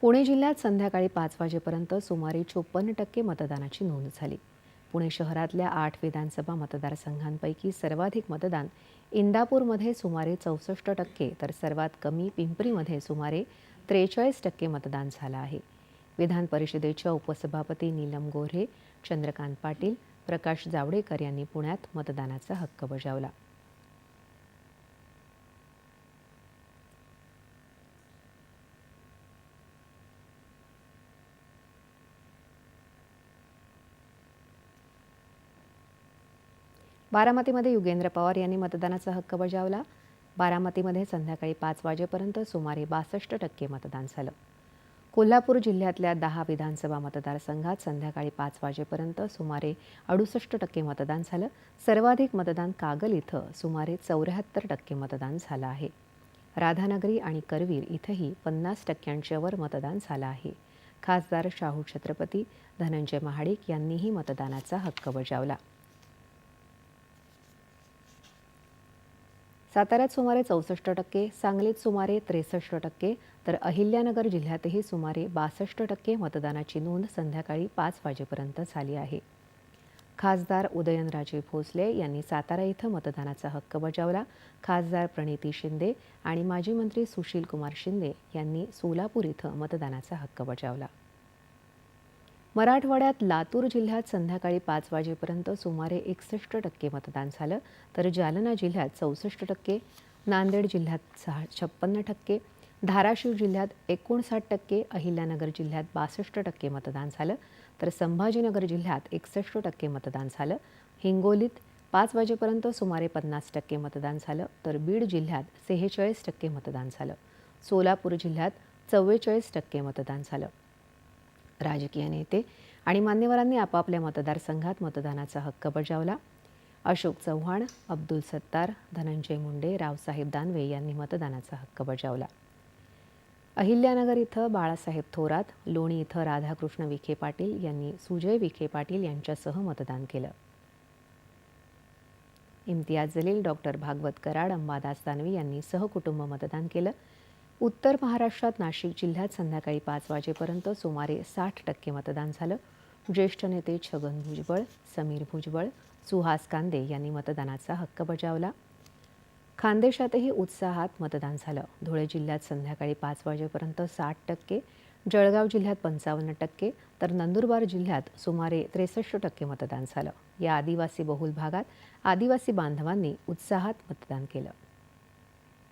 पुणे जिल्ह्यात संध्याकाळी पाच वाजेपर्यंत सुमारे चोपन्न टक्के मतदानाची नोंद झाली. पुणे शहरातल्या आठ विधानसभा मतदारसंघांपैकी सर्वाधिक मतदान इंदापूरमध्ये सुमारे चौसष्ट टक्के तर सर्वात कमी पिंपरीमध्ये सुमारे त्रेचाळीस टक्के मतदान झालं आहे. विधान परिषदेच्या उपसभापती नीलम गोऱ्हे चंद्रकांत पाटील प्रकाश जावडेकर यांनी पुण्यात मतदानाचा हक्क बजावला. बारामतीमध्ये युगेंद्र पवार यांनी मतदानाचा हक्क बजावला. बारामतीमध्ये संध्याकाळी पाच वाजेपर्यंत सुमारे बासष्ट टक्के मतदान झालं. कोल्हापूर जिल्ह्यातल्या दहा विधानसभा मतदारसंघात संध्याकाळी पाच वाजेपर्यंत सुमारे अडुसष्ट टक्के मतदान झालं. सर्वाधिक मतदान कागल इथं सुमारे चौऱ्याहत्तर टक्के मतदान झालं आहे. राधानगरी आणि करवीर इथंही पन्नास टक्क्यांच्या वर मतदान झालं आहे. खासदार शाहू छत्रपती धनंजय महाडिक यांनीही मतदानाचा हक्क बजावला. साताऱ्यात सुमारे चौसष्ट टक्के सांगलीत सुमारे त्रेसष्ट टक्के तर अहिल्यानगर जिल्ह्यातही सुमारे बासष्ट टक्के मतदानाची नोंद संध्याकाळी पाच वाजेपर्यंत झाली आहे. खासदार उदयनराजे भोसले यांनी सातारा इथं मतदानाचा हक्क बजावला. खासदार प्रणिती शिंदे आणि माजी मंत्री सुशील कुमार शिंदे यांनी सोलापूर इथं मतदानाचा हक्क बजावला. मराठवाड्यात लातूर जिल्ह्यात संध्याकाळी पाच वाजेपर्यंत सुमारे एकसष्ट टक्के मतदान झालं. तर जालना जिल्ह्यात चौसष्ट टक्के नांदेड जिल्ह्यात सहा छप्पन्न टक्के धाराशिव जिल्ह्यात एकोणसाठ टक्के अहिल्यानगर जिल्ह्यात बासष्ट टक्के मतदान झालं. तर संभाजीनगर जिल्ह्यात एकसष्ट टक्के मतदान झालं. हिंगोलीत पाच वाजेपर्यंत सुमारे पन्नास टक्के मतदान झालं. तर बीड जिल्ह्यात सेहेचाळीस टक्के मतदान झालं. सोलापूर जिल्ह्यात चव्वेचाळीस टक्के मतदान झालं. राजकीय नेते आणि मान्यवरांनी आपापल्या मतदारसंघात मतदानाचा हक्क बजावला. अशोक चव्हाण अब्दुल सत्तार धनंजय मुंडे रावसाहेब दानवे यांनी मतदानाचा हक्क बजावला. अहिल्यानगर इथं बाळासाहेब थोरात लोणी इथं राधाकृष्ण विखे पाटील यांनी सुजय विखे पाटील यांच्यासह मतदान केलं. इम्तियाज जलील डॉक्टर भागवत कराड अंबादास दानवे यांनी सहकुटुंब मतदान केलं. उत्तर महाराष्ट्रात नाशिक जिल्ह्यात संध्याकाळी पाच वाजेपर्यंत सुमारे साठ टक्के मतदान झालं. ज्येष्ठ नेते छगन भुजबळ समीर भुजबळ सुहास कांदे यांनी मतदानाचा हक्क बजावला. खानदेशातही उत्साहात मतदान झालं. धुळे जिल्ह्यात संध्याकाळी पाच वाजेपर्यंत साठ टक्के जळगाव जिल्ह्यात पंचावन्न टक्के तर नंदुरबार जिल्ह्यात सुमारे त्रेसष्ट टक्के मतदान झालं. या आदिवासी बहुल भागात आदिवासी बांधवांनी उत्साहात मतदान केलं.